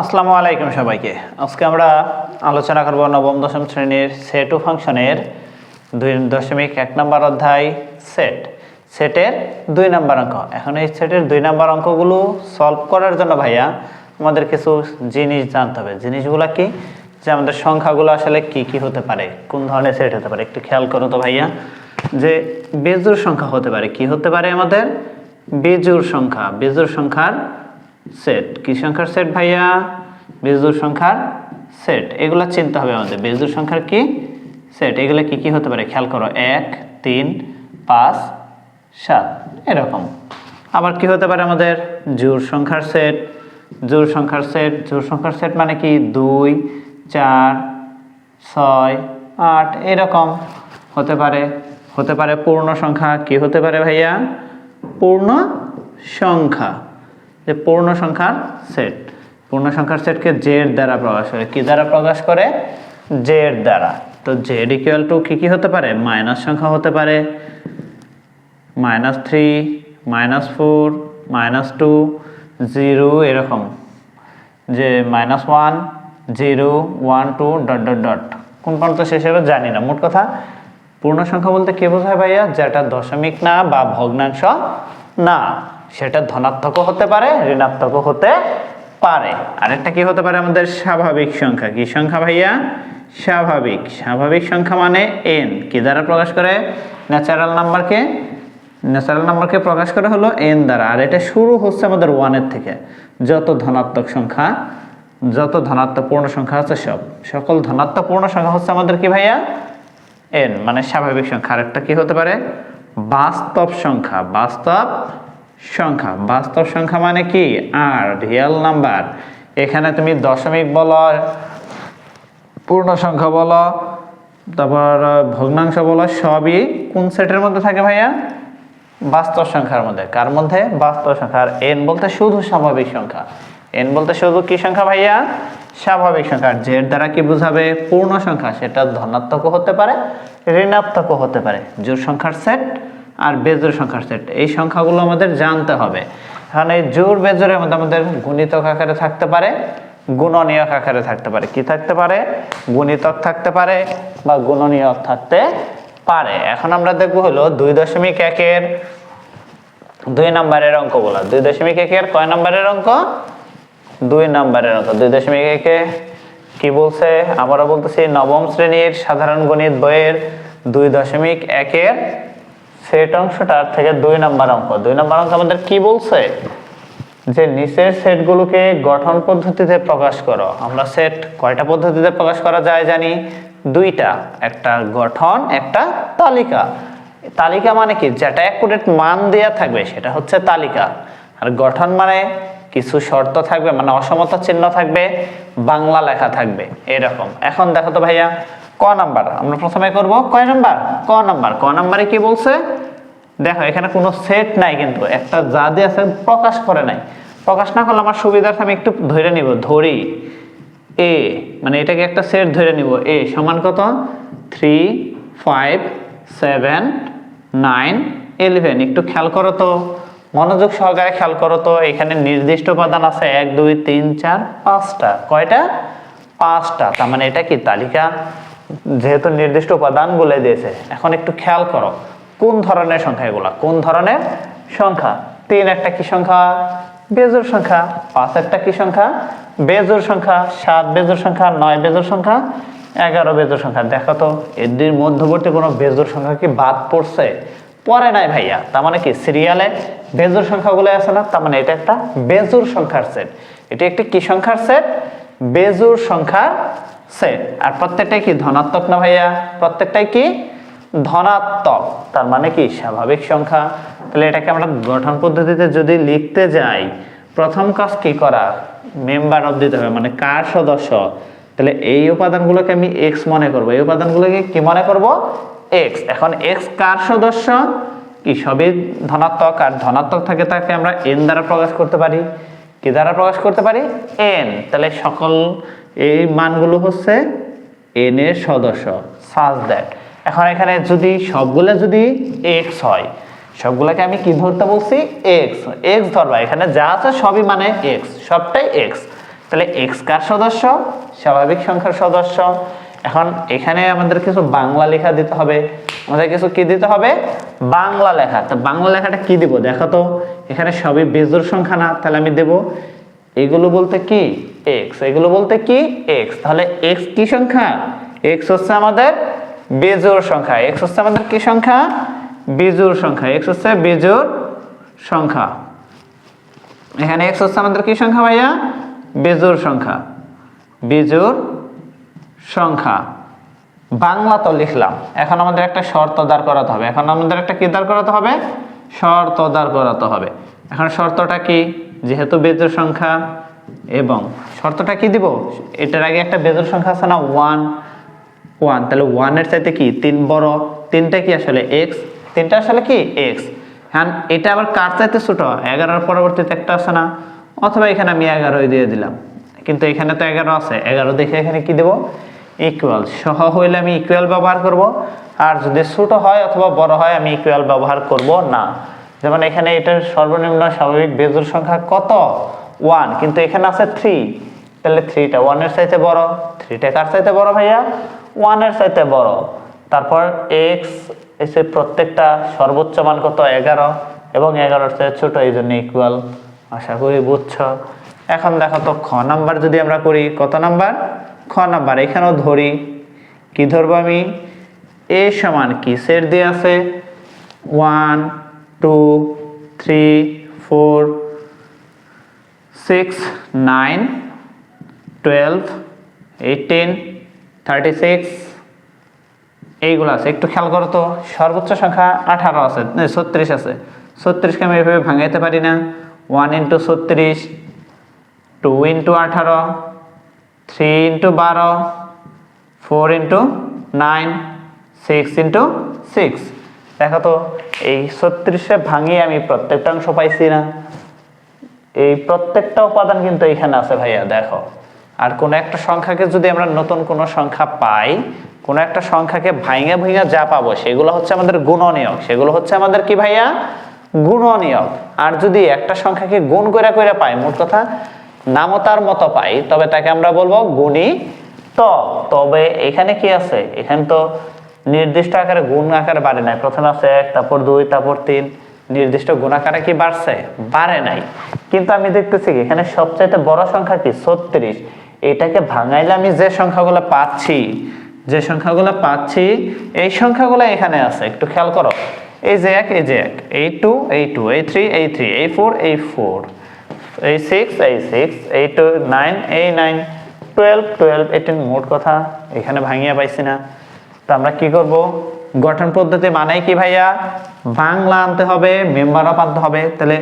আসসালামু আলাইকুম সবাইকে। আজকে আমরা আলোচনা করব নবম, দশম শ্রেণির সেট ও ফাংশনের দুই দশমিক এক নম্বর অধ্যায় সেট সেটের দুই নম্বর অঙ্ক। এখন এই সেটের দুই নম্বর অঙ্কগুলো সলভ করার জন্য ভাইয়া আমাদের কিছু জিনিস জানতে হবে। জিনিসগুলো কি? যে আমাদের সংখ্যাগুলো আসলে কি কি হতে পারে? কোন ধরনের সেট হতে পারে? একটু খেয়াল করো তো ভাইয়া। যে বেজোর সংখ্যা হতে পারে, কি হতে পারে আমাদের? বেজোর সংখ্যা। বেজোর সংখ্যার সেট কি সংখ্যার সেট ভাইয়া? বেজোর সংখ্যার সেট এগুলো চিনতে হবে আমাদের। বেজোর সংখ্যার কি? সেট এগুলো কি কি হতে পারে? খেয়াল করো, এক, তিন, পাঁচ, সাত। এরকম। আবার কি হতে পারে আমাদের? জোর সংখ্যার সেট জোর সংখ্যার সেট জোর সংখ্যার সেট মানে কি? দুই, চার, ছয়, আট। এরকম হতে পারে। হতে পারে পূর্ণ সংখ্যা। কি হতে পারে ভাইয়া? পূর্ণ সংখ্যা। যে পূর্ণ সংখ্যার সেট পূর্ণ সংখ্যার সেটকে জেড দ্বারা প্রকাশ করে। কি দ্বারা প্রকাশ করে? জেড দ্বারা। তো জেড ইকুয়াল টু কী কী হতে পারে? মাইনাস সংখ্যা হতে পারে। Minus three minus four minus two zero এরকম। যে minus one zero one two dot dot dot কোন পর্যন্ত শেষ হবে জানি না। মোট কথা, পূর্ণ সংখ্যা বলতে কে বোঝায় ভাইয়া? যেটা দশমিক না বা ভগ্নাংশ না। সেটা ধনাত্মকও হতে পারে, ঋণাত্মকও হতে পারে। আরেকটা কি হতে পারে আমাদের? স্বাভাবিক সংখ্যা। কি সংখ্যা ভাইয়া? স্বাভাবিক। স্বাভাবিক সংখ্যা মানে এন কি দ্বারা প্রকাশ করে? ন্যাচারাল নাম্বারকে ন্যাচারাল নাম্বারকে প্রকাশ করা হলো এন দ্বারা। আর এটা শুরু হচ্ছে আমাদের ওয়ানের থেকে। যত ধনাত্মক সংখ্যা, যত ধনাত্মক পূর্ণ সংখ্যা আছে সব। সকল ধনাত্মক পূর্ণ সংখ্যা হচ্ছে আমাদের কি ভাইয়া? এন মানে স্বাভাবিক সংখ্যা। আরেকটা কি হতে পারে? বাস্তব সংখ্যা। বাস্তব সংখ্যা। বাস্তব সংখ্যা মানে কি? আর রিয়েল নাম্বার এখানে তুমি দশমিক বলো, পূর্ণ সংখ্যা বলো, তারপর ভগ্নাংশ বলো, সবই কোন সেটের মধ্যে থাকে ভাইয়া? বাস্তব সংখ্যার মধ্যে। কার মধ্যে? বাস্তব সংখ্যা। আর এন বলতে শুধু স্বাভাবিক সংখ্যা। এন বলতে শুধু কি সংখ্যা ভাইয়া? স্বাভাবিক সংখ্যা। আর জেড দ্বারা কি বোঝাবে? পূর্ণ সংখ্যা। সেটা ধনাত্মকও হতে পারে, ঋণাত্মকও হতে পারে। জোর সংখ্যার সেট আর বেজোর সংখ্যার সেট। এই সংখ্যাগুলো আমাদের জানতে হবে। এখন এই জোর বেজোরের মধ্যে আমাদের গুণিতক আকারে থাকতে পারে, গুণনীয়ক আকারে থাকতে পারে। কি থাকতে পারে? গুণিতক থাকতে পারে বা গুণনীয়ক থাকতে পারে। এখন আমরা দেখব হলো দুই দশমিক একের দুই নম্বরের অঙ্কগুলো। দুই দশমিক একের কয় নম্বরের অঙ্ক? দুই নম্বরের অঙ্ক। দুই দশমিক একে কি বলছে? আবারও বলতেছি, নবম শ্রেণির সাধারণ গণিত বইয়ের দুই দশমিক একের সেট অংশটার থেকে দুই নম্বর অঙ্ক দুই নাম্বার অঙ্ক আমাদের কি বলছে? যে নিচের সেটগুলোকে গঠন পদ্ধতিতে প্রকাশ করো। আমরা সেট কয়টা পদ্ধতিতে প্রকাশ করা যায় জানি? দুইটা, একটা গঠন, একটা তালিকা। তালিকা মানে কি? যেটা অ্যাকুরেট মান দেয়া থাকবে সেটা হচ্ছে তালিকা। আর গঠন মানে কিছু শর্ত থাকবে মানে অসমতা চিহ্ন থাকবে, বাংলা লেখা থাকবে, এরকম। এখন দেখো তো ভাইয়া, ক নাম্বার? আমরা প্রথমে করব কয় নাম্বার? ক নাম্বার। ক নাম্বারে কি বলছে? দেখো, এখানে কোনো সেট নাই কিন্তু। একটা যা দিয়ে আছে প্রকাশ করে নাই। প্রকাশ না করলে আমার সুবিধার্থে আমি একটু ধরে নিব। ধরি এ মানে এটাকে একটা সেট ধরে নিব। এ সমান কত? Three five seven nine eleven একটু খেয়াল করো তো। মনোযোগ সহকারে খেয়াল করো তো। এখানে নির্দিষ্ট উপাদান আছে এক, দুই, তিন, চার, পাঁচটা। কয়টা? পাঁচটা। তার মানে এটা কি তালিকা? যেহেতু নির্দিষ্ট উপাদান বলে দিয়েছে। এখন একটু খেয়াল করো। কোন ধরনের সংখ্যা এগুলা? কোন ধরনের সংখ্যা? তিন একটা কি সংখ্যা? বেজোর সংখ্যা। পাঁচ একটা কি সংখ্যা? বেজোর সংখ্যা। সাত বেজোর সংখ্যা। নয় বেজোর সংখ্যা। এগারো বেজোর সংখ্যা। দেখো তো, এদের মধ্যবর্তী কোনো বেজোর সংখ্যা কি বাদ পড়ছে? পরে নাই ভাইয়া। তার মানে কি সিরিয়ালে বেজোর সংখ্যাগুলো আছে না? তার মানে এটা একটা বেজোর সংখ্যার সেট এটি একটি কি সংখ্যার সেট বেজোর সংখ্যার সেট আর প্রত্যেকটাই কি ধনাত্মক না ভাইয়া? প্রত্যেকটাই কি ধনাত্মক, তার মানে কি? স্বাভাবিক সংখ্যা। তাহলে এটাকে আমরা গঠন পদ্ধতিতে যদি লিখতে যাই, প্রথম কাজ কি করা? মেম্বার অফ দিতে হবে মানে কার সদস্য? তাহলে এই উপাদানগুলোকে আমি এক্স মনে করব। এই উপাদানগুলোকে কি মনে করব? এক্স এখন এক্স কার সদস্য? কি সবই ধনাত্মক, আর ধনাত্মক থাকে তাকে আমরা এন দ্বারা প্রকাশ করতে পারি। কি দ্বারা প্রকাশ করতে পারি? এন তাহলে সকল এই মানগুলো হচ্ছে এন এর সদস্য। সাজ দ্যাট এখন এখানে যদি সবগুলো যদি এক্স হয়, সবগুলোকে আমি কি ধরতে বলছি? এক্স এক্স ধরবা, এখানে যা আছে সবই মানে এক্স সবটাই এক্স তাহলে এক্স কার সদস্য? স্বাভাবিক সংখ্যার সদস্য। এখন এখানে আমাদের কিছু বাংলা লেখা দিতে হবে। আমাদের কিছু কি দিতে হবে? বাংলা লেখা। তো বাংলা লেখাটা কি দিব? দেখো তো, এখানে সবই বেজোর সংখ্যা না, তাহলে আমি দেব এগুলো বলতে কি? এক্স এগুলো বলতে কি? এক্স তাহলে এক্স কি সংখ্যা? এক্স হচ্ছে আমাদের বেজোর সংখ্যা। এক্স হচ্ছে আমাদের কি সংখ্যা? বেজোর সংখ্যা। এক্স হচ্ছে বেজোর সংখ্যা। এখানে এক্স হচ্ছে আমাদের কি সংখ্যা ভাইয়া? বেজোর সংখ্যা। বেজোর সংখ্যা। বাংলা তো লিখলাম। এখন আমাদের একটা শর্ত দাঁড় করাতে হবে। এখন আমাদের একটা কি দাঁড় করাতে হবে? শর্ত দাঁড় করাতে হবে। এখন শর্তটা কি? যেহেতু বেজোর সংখ্যা এবং শর্তটা কি দিব? এটার আগে একটা বেজোর সংখ্যা আছে না? ওয়ান ওয়ান তাহলে ওয়ানের চাইতে কি? তিন বড়। তিনটা কি আসলে এক্স তিনটা আসলে কি? এক্স হ্যাঁ এটা আবার কার চাইতে ছোট? এগারোর পরবর্তীতে একটা আছে না? অথবা এখানে আমি এগারোই দিয়ে দিলাম। কিন্তু এখানে তো এগারো আছে। এগারো দেখে এখানে কি দেব? ইকুয়াল সহ হইলে আমি ইকুয়াল ব্যবহার করব। আর যদি ছোট হয় অথবা বড় হয়, আমি ইকুয়াল ব্যবহার করব না। যেমন এখানে এটার সর্বনিম্ন স্বাভাবিক বেজোর সংখ্যা কত? ওয়ান কিন্তু এখানে আছে থ্রি তাহলে থ্রিটা ওয়ানের চাইতে বড়। থ্রিটা কার চাইতে বড় ভাইয়া? ওয়ানের চাইতে বড়। তারপর এক্স এসে প্রত্যেকটা সর্বোচ্চ মান কত? এগারো। এবং এগারোর চেয়ে ছোট এই জন্য ইকুয়াল আশা করি বুঝছ। এখন দেখো তো খ নাম্বার যদি আমরা করি, কত নাম্বার? খ নাম্বার। এখানেও ধরি। কি ধরবো আমি? এ সমান কি? সেট দিয়ে আছে one, two, three, four, six, nine, twelve, eighteen thirty six এইগুলো আছে। একটু খেয়াল করো তো, সর্বোচ্চ সংখ্যা আঠারো আছে ছত্রিশ আছে। ছত্রিশকে আমি এভাবে ভাঙাইতে পারি না। ওয়ান ইন্টু ছত্রিশ টু ইন্টু আঠারো থ্রি ইন্টু বারো four into nine six into six দেখো তো, এই ছত্রিশে ভাঙিয়ে আমি প্রত্যেকটা অংশ পাইছি না। এই প্রত্যেকটা উপাদান কিন্তু এখানে আছে ভাইয়া, দেখো। আর কোনো একটা সংখ্যাকে যদি আমরা নতুন কোনো সংখ্যা পাই, কোনো একটা সংখ্যাকে ভাইঙা ভাইঙা যা পাবো, সেগুলো হচ্ছে আমাদের গুণনীয়ক। সেগুলো হচ্ছে আমাদের কি ভাইয়া? গুণনীয়ক। আর যদি একটা সংখ্যাকে গুণ করে করে পাই, মোট কথা নামও তার মতো পাই, তবে তাকে আমরা বলব গুণী ত। তবে এখানে কি আছে? এখানে তো নির্দিষ্ট আকারে গুণ আকারে বাড়ে নাই। প্রথমে আছে এক, তারপর দুই, তারপর তিন। নির্দিষ্ট গুণাকারে কি বাড়ছে? বাড়ে নাই। কিন্তু আমি দেখতেছি এখানে সবচাইতে বড় সংখ্যা কি? ছত্রিশ। এটাকে ভাঙাইলে আমি যে সংখ্যাগুলো পাচ্ছি, যে সংখ্যাগুলো পাচ্ছি, এই সংখ্যাগুলো এখানে আছে। একটু খেয়াল করো। এই যে এক, এই যে এক, এই টু এই টু, এই থ্রি এই থ্রি, এই ফোর এই ফোর, এই সিক্স এই সিক্স, এই টু, নাইন, এই নাইন, টুয়েলভ টুয়েলভ এইটিন মোট কথা এখানে ভাঙিয়া পাইছি না। তো আমরা কি করব? গঠন পদ্ধতি মানে কি ভাইয়া? বাংলা আনতে হবে মেম্বার আনতে হবে। তাহলে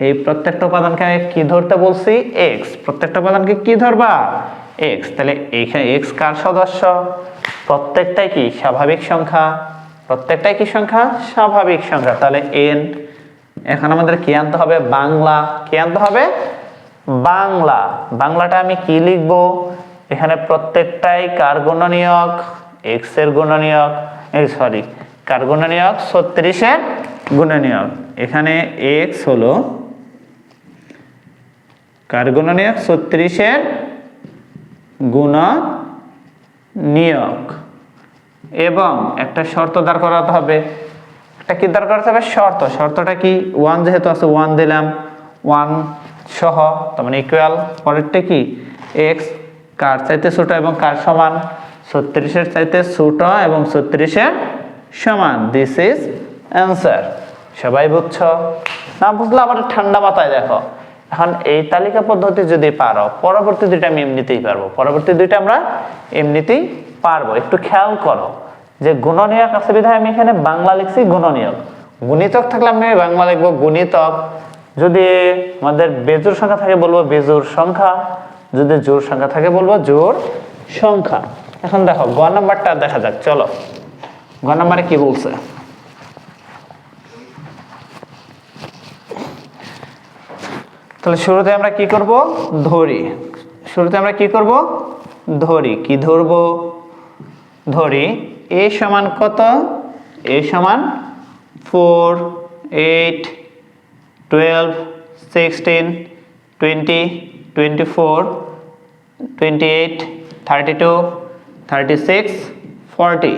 এই প্রত্যেকটা উপাদানকে কি ধরতে বলছি? এক্স প্রত্যেকটা উপাদানকে কি ধরবা? এক্স তাহলে এইখানে এক্স কার সদস্য? প্রত্যেকটাই কি স্বাভাবিক সংখ্যা? প্রত্যেকটাই কি সংখ্যা? স্বাভাবিক সংখ্যা। তাহলে এন এখন আমাদের কি আনতে হবে? বাংলা। কি আনতে হবে? বাংলা। বাংলাটা আমি কি লিখব? এখানে প্রত্যেকটাই কার গুণনীয়ক? এক্সের গুণনীয়ক। এই সরি, কার গুণনীয়ক? ছত্রিশের গুণনীয়ক। এখানে এক্স হলো কার গুণনীয়ক? ছত্রিশের গুণ নিয়োগ এবং একটা শর্ত দাঁড় করাতে হবে। একটা কি দাঁড় করাতে হবে? শর্ত। শর্তটা কি? ওয়ান যেহেতু আছে ওয়ান দিলাম। ওয়ান সহ, তার মানে ইকুয়াল পরেরটা কি? এক্স কার চাইতে ছোট এবং কার সমান? ছত্রিশের চাইতে ছোট এবং ছত্রিশের সমান। দিস ইজ অ্যান্সার সবাই বুঝছ? না বুঝলে আবার ঠান্ডা মাথায় দেখো। এখন এই তালিকা পদ্ধতি যদি পারো, পরবর্তী দুইটা আমি এমনিতেই পারব। পরবর্তী দুইটা আমরা এমনিতেই পারব। একটু খেয়াল করো যে গুণনীয়ক আছে বিধায় আমি এখানে বাংলা লিখছি গুণনীয়ক। গুণিতক থাকলে আমি বাংলা লিখব গুণিতক। যদি আমাদের বেজোর সংখ্যা থাকে বলব বেজোর সংখ্যা। যদি জোর সংখ্যা থাকে বলব জোর সংখ্যা। এখন দেখো, গ নাম্বারটা দেখা যাক, চলো। গ নাম্বারে কি বলছে? তাহলে শুরুতে আমরা কি করব? ধরি। শুরুতে আমরা কি করব? ধরি। কি ধরবো? ধরি। এ সমান কত? এ সমান four, eight, twelve, sixteen, twenty twenty four twenty eight thirty two thirty six forty.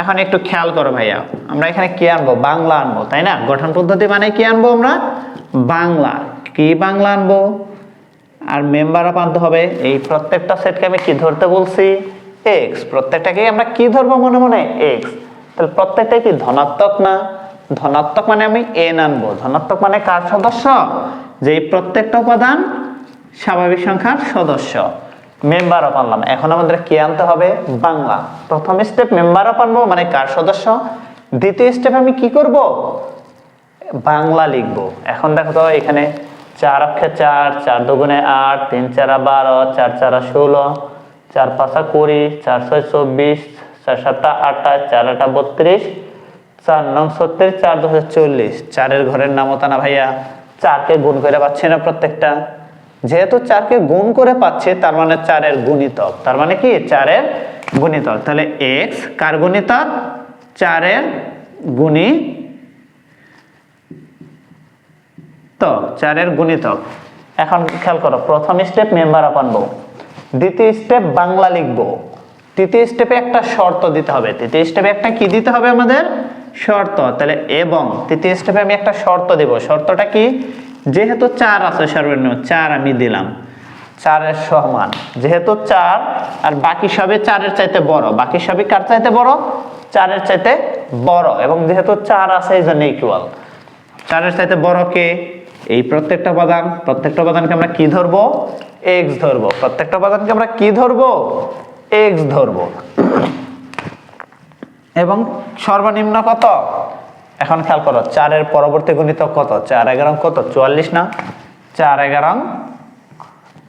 এখন একটু খেয়াল করো ভাইয়া। আমরা এখানে কি আনব? বাংলা আনব, তাই না? গঠন পদ্ধতি মানে কি আনব আমরা? বাংলা। কি বাংলা আনব? আর মেম্বার অফ আনতে হবে। এই প্রত্যেকটা সেটকে আমি কি ধরতে বলছি? এক্স প্রত্যেকটাকে আমরা কি ধরবো মনে মনে? এক্স তাহলে প্রত্যেকটাই কি ধনাত্মক না? ধনাত্মক মানে আমি এন আনব। ধনাত্মক মানে কার সদস্য? যে প্রত্যেকটা উপাদান স্বাভাবিক সংখ্যার সদস্য। মেম্বার অফ আনলাম। এখন আমাদের কি আনতে হবে? বাংলা। প্রথম স্টেপ মেম্বার অফ আনব মানে কার সদস্য? দ্বিতীয় স্টেপ আমি কি করব? বাংলা লিখব। এখন দেখো তো এখানে চার অক্ষে চার চার দুগুণে আট, তিন চারা বারো, চার চারা ষোলো, চার পাঁচা কুড়ি, চার ছয় চব্বিশ, চার সাতটা আটাশ চার আটা বত্রিশ, চার নং সত্তর, চার দশ চল্লিশ। চারের ঘরের নামতা না ভাইয়া, চারকে গুণ করে পাচ্ছি না প্রত্যেকটা। যেহেতু চারকে গুণ করে পাচ্ছে, তার মানে চারের গুণিতক। তার মানে কি? চারের গুণিতক। তাহলে এক্স কার গুণিতক? চারের গুণী তো চারের গুণিতক এখন খেয়াল করো, প্রথম স্টেপ মেম্বার অফ আনব, দ্বিতীয় স্টেপ বাংলা লিখব। তৃতীয় স্টেপে একটা শর্ত দিতে হবে। তৃতীয় স্টেপে একটা কি দিতে হবে আমাদের? শর্ত। তাহলে এবং তৃতীয় স্টেপে আমি একটা শর্ত দেব। শর্তটা কি? যেহেতু চার আছে সর্বনিম্ন, চার আমি দিলাম। চারের সমান। যেহেতু চার, আর বাকি সবই চারের চাইতে বড়। বাকি সবই কার চাইতে বড়? চারের চাইতে বড়। এবং যেহেতু চার আছে, এই জন্য ইকুয়াল চারের চাইতে বড় কে? এই প্রত্যেকটা উপাদান, প্রত্যেকটা উপাদানকে আমরা কি ধরবো? এক্স ধরবো। প্রত্যেকটা উপাদানকে আমরা কি ধরবো? এক্স ধরবো। এবং সর্বনিম্ন কত? এখন খেয়াল করো, চারের পরবর্তী গুণিতক কত? চার এগারো কত চুয়াল্লিশ না? চার এগারো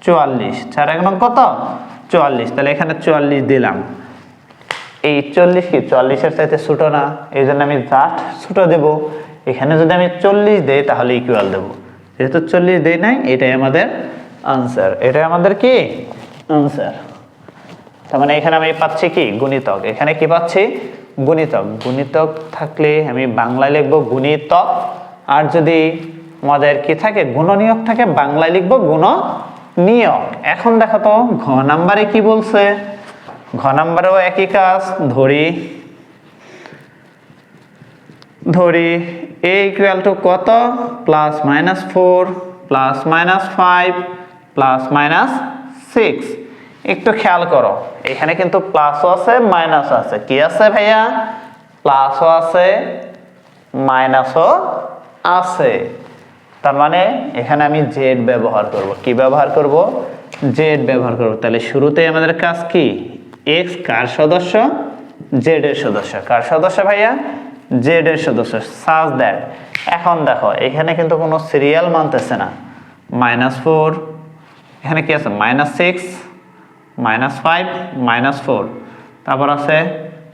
চুয়াল্লিশ। চার এগারো কত? চুয়াল্লিশ। তাহলে এখানে চুয়াল্লিশ দিলাম। এই চল্লিশ কি? চুয়াল্লিশের চাইতে ছোটো না? এই জন্য আমি জাস্ট ছোটো দেবো। এখানে যদি আমি চল্লিশ দেই, তাহলে ইকুয়াল দেবো। যেহেতু চল্লিশ দেই নাই, এটাই আমাদের আনসার এটাই আমাদের কি? আনসার তার মানে এখানে আমি পাচ্ছি কি? গুণিতক। এখানে কি পাচ্ছি? গুণিতক। গুণিতক থাকলে আমি বাংলায় লিখব গুণিতক। আর যদি আমাদের কি থাকে? গুণনীয়ক থাকে, বাংলায় লিখব গুণ নিয়ক এখন দেখো তো, ঘ নাম্বারে কি বলছে? ঘ নাম্বারেও একই কাজ, ধরি। ধরি এ ইকুয়াল টু কত? Plus minus four plus minus five plus minus six একটু খেয়াল করো, এখানে কিন্তু প্লাসও আছে মাইনাসও আছে। কি আছে ভাইয়া? প্লাসও আছে মাইনাসও আছে। তার মানে এখানে আমি জেড ব্যবহার করব। কি ব্যবহার করব? জেড ব্যবহার করব। তাহলে শুরুতে আমাদের কাজ কি? এক্স কার সদস্য? জেড এর সদস্য। কার সদস্য ভাইয়া? জেড এর সদস্য সাজ দ্যাট এখন দেখো, এখানে কিন্তু কোনো সিরিয়াল মানতেছে না। মাইনাস ফোর এখানে কি আছে? Minus six minus five minus four তারপর আছে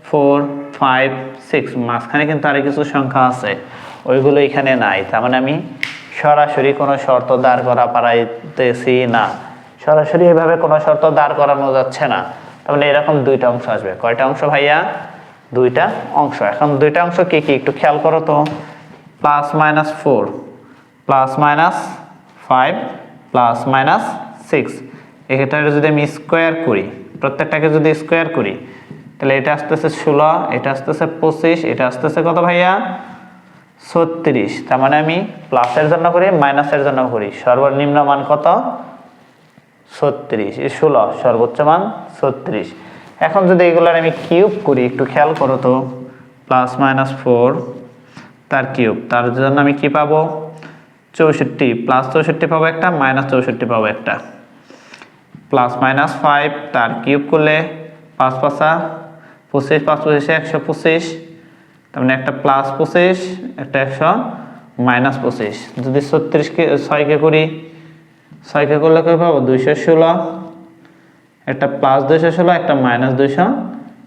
ফোর ফাইভ সিক্স মাঝখানে কিন্তু আরও কিছু সংখ্যা আছে, ওইগুলো এখানে নাই। তার মানে আমি সরাসরি কোনো শর্ত দাঁড় করা পারাইতেছি না। সরাসরি এভাবে কোনো শর্ত দাঁড় করানো যাচ্ছে না। তার মানে এরকম দুইটা অংশ আসবে। কয়টা অংশ ভাইয়া? দুইটা অংশ। এখন দুইটা অংশ কি কি? একটু খেয়াল করো তো। Plus minus four, plus minus five, plus minus six. এটার যদি আমি স্কোয়ার করি, প্রত্যেকটাকে যদি স্কোয়ার করি, তাহলে এটা আসতেছে ষোলো, এটা আসতেছে পঁচিশ, এটা আসতেছে কত ভাইয়া? ছত্রিশ। তার মানে আমি প্লাসের জন্য করি, মাইনাসের জন্য করি। সর্বনিম্ন মান কত? ছত্রিশ। ষোলো, সর্বোচ্চ মান ছত্রিশ। এখন যদি এগুলোর আমি কিউব করি, একটু খেয়াল করো তো প্লাস মাইনাস ফোর তার কিউব। তার জন্য আমি কি পাবো? চৌষট্টি। প্লাস চৌষট্টি পাবো একটা মাইনাস চৌষট্টি পাবো একটা। প্লাস মাইনাস ফাইভ তার কিউব করলে পাঁচ পাঁচা, পঁচিশ, পাঁচ পঁচিশে, একশো পঁচিশ। তার মানে একটা প্লাস পঁচিশ, একটা একশো মাইনাস পঁচিশ। যদি ছত্রিশকে ছয়কে করি ছয়কে করলে কী পাবো? দুইশো ষোলো। একটা প্লাস দুইশো ষোলো, একটা মাইনাস দুইশো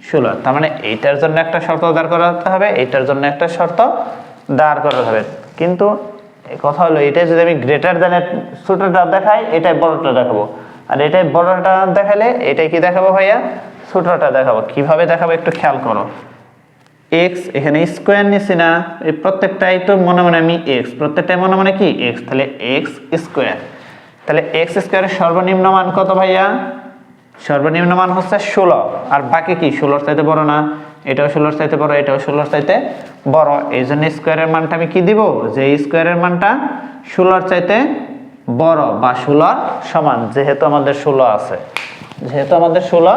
ষোলো তার মানে এইটার জন্য একটা শর্ত দাঁড় করাতে হবে, এইটার জন্য একটা শর্ত দাঁড় করাতে হবে। কিন্তু কথা হলো এটা যদি আমি গ্রেটার দেন ছোটটা দেখাই, এটাই বড়টা দেখাবো। আর এটাই বড়টা দেখালে, এটাই কি দেখাবো ভাইয়া? ছোটটা দেখাবো। কীভাবে দেখাবো একটু খেয়াল করো। এক্স এখানে স্কোয়ার নিছি না। এই প্রত্যেকটাই তো মনে মনে আমি এক্স প্রত্যেকটাই মনে মনে কি? এক্স তাহলে এক্স স্কোয়ার তাহলে এক্স স্কোয়ারের সর্বনিম্ন মান কত ভাইয়া? সর্বনিম্ন মান হচ্ছে ষোলো। আর বাকি কি? ষোলোর চাইতে বড় না? এটাও ষোলোর চাইতে বড়, এটাও ষোলোর চাইতে বড়। এই জন্য স্কোয়ারের মানটা আমি কি দিব? যে স্কোয়ারের মানটা ষোলোর চাইতে বড় বা ষোলোর সমান, যেহেতু আমাদের ষোলো আছে। যেহেতু আমাদের ষোলো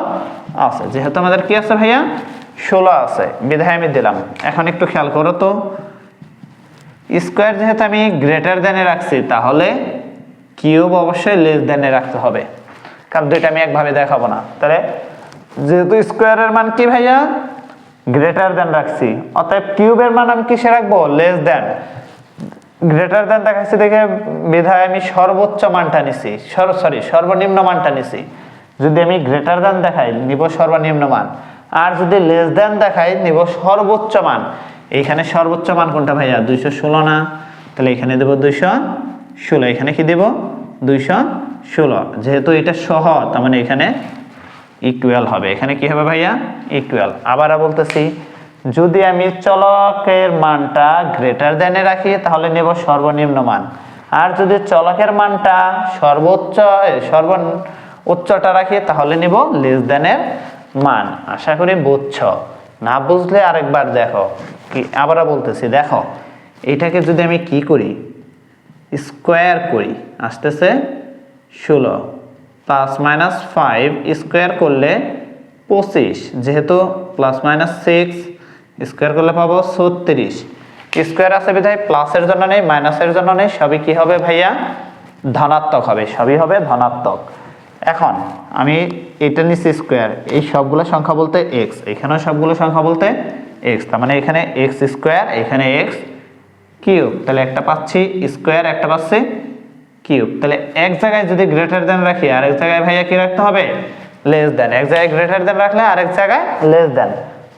আছে। যেহেতু আমাদের কি আছে ভাইয়া? ষোলো আছে। বিধায় আমি দিলাম। এখন একটু খেয়াল করো তো। স্কোয়ার যেহেতু আমি গ্রেটার দেনে রাখছি, তাহলে কিউব অবশ্যই লেস দেনে রাখতে হবে। কারণ দুইটা আমি একভাবে দেখাবো না। তাহলে যেহেতু স্কোয়ারের মান কি ভাইয়া? গ্রেটার দেন রাখছি। অতএব কিউবের মান আমি কিসে রাখব? লেস দেন গ্রেটার দেন দেখাচ্ছি দেখে বিধায় আমি সর্বোচ্চ মানটা নিছি। সরি সর্বনিম্ন মানটা নিছি। যদি আমি গ্রেটার দেন দেখাই, নিব সর্বনিম্ন মান। আর যদি লেস দেন দেখাই, নিব সর্বোচ্চ মান। এইখানে সর্বোচ্চ মান কোনটা ভাইয়া? দুইশো ষোলো না। তাহলে এখানে দেবো দুইশো ষোলো। এখানে কি দেব? দুইশো ষোলো। যেহেতু এটা সহ, তার মানে এখানে ইকুয়াল হবে। এখানে কি হবে ভাইয়া? ইকুয়াল আবার বলতেছি, যদি আমি চলকের মানটা গ্রেটার দেনে রাখি, তাহলে নেব সর্বনিম্ন মান। আর যদি চলকের মানটা সর্বোচ্চ সর্ব উচ্চটা রাখি, তাহলে নেব লেস দেনের মান। আশা করি বুঝছ। না বুঝলে আরেকবার দেখো। কি আবার বলতেছি, দেখো, এটাকে যদি আমি কি করি? স্কোয়ার করি। আসতেছে ষোলো। প্লাস মাইনাস ফাইভ স্কোয়ার করলে পঁচিশ, যেহেতু প্লাস মাইনাস সিক্স স্কোয়ার করলে পাবো ছত্রিশ। স্কোয়ার আছে বিধায় প্লাসের জন্য নেই মাইনাসের জন্য নেই, সবই কি হবে ভাইয়া? ধনাত্মক হবে, সবই হবে ধনাত্মক। এখন আমি এটা নিচ্ছি স্কোয়ার এই সবগুলো সংখ্যা বলতে এক্স এখানেও সবগুলো সংখ্যা বলতে এক্স তার মানে এখানে এক্স স্কোয়ার এখানে এক্স কিউব তাহলে একটা পাচ্ছি স্কোয়ার একটা পাচ্ছি কিউব, তাহলে এক জায়গায় যদি গ্রেটার দেন রাখি আর এক জায়গায় ভাইয়া কি রাখতে হবে? লেস দেন এক জায়গায় গ্রেটার দেন রাখলে আরেক জায়গায় লেস দেন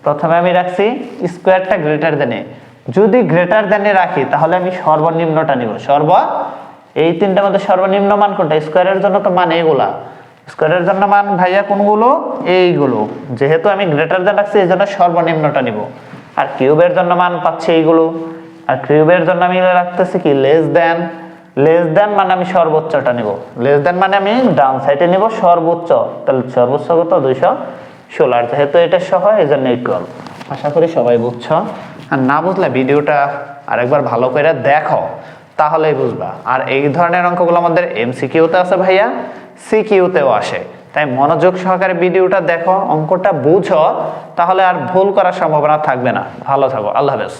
প্রথমে আমি রাখছি স্কোয়ারটা গ্রেটার দেনে যদি গ্রেটার দেনে রাখি, তাহলে আমি সর্বনিম্নটা নিব। সর্ব, এই তিনটার মধ্যে সর্বনিম্ন মান কোনটা? স্কোয়ারের জন্য তো মান এইগুলা স্কোয়ারের জন্য মান ভাইয়া কোনগুলো? এইগুলো। যেহেতু আমি গ্রেটার দেন রাখছি এই জন্য সর্বনিম্নটা নিব। আর কিউবের জন্য মান পাচ্ছি এইগুলো। আর কিউবের জন্য আমি রাখতেছি কি? লেস দেন লেস দেন মানে আমি সর্বোচ্চটা নিব। লেস দেন মানে আমি ডাউন সাইডে নিব সর্বোচ্চ। তাহলে সর্বোচ্চ কত? দুইশো ষোলো। আর যেহেতু এটা সহ এই জন্য ইকুয়াল আশা করি সবাই বুঝছ। আর না বুঝলে ভিডিওটা আরেকবার ভালো করে দেখো, তাহলেই বুঝবা। আর এই ধরনের অঙ্কগুলো আমাদের এমসিকিউতে আছে ভাইয়া সিকিউতেও আসে। তাই মনোযোগ সহকারে ভিডিওটা দেখো, অঙ্কটা বুঝো, তাহলে আর ভুল করার সম্ভাবনা থাকবে না। ভালো থাকো। আল্লাহ হাফেজ।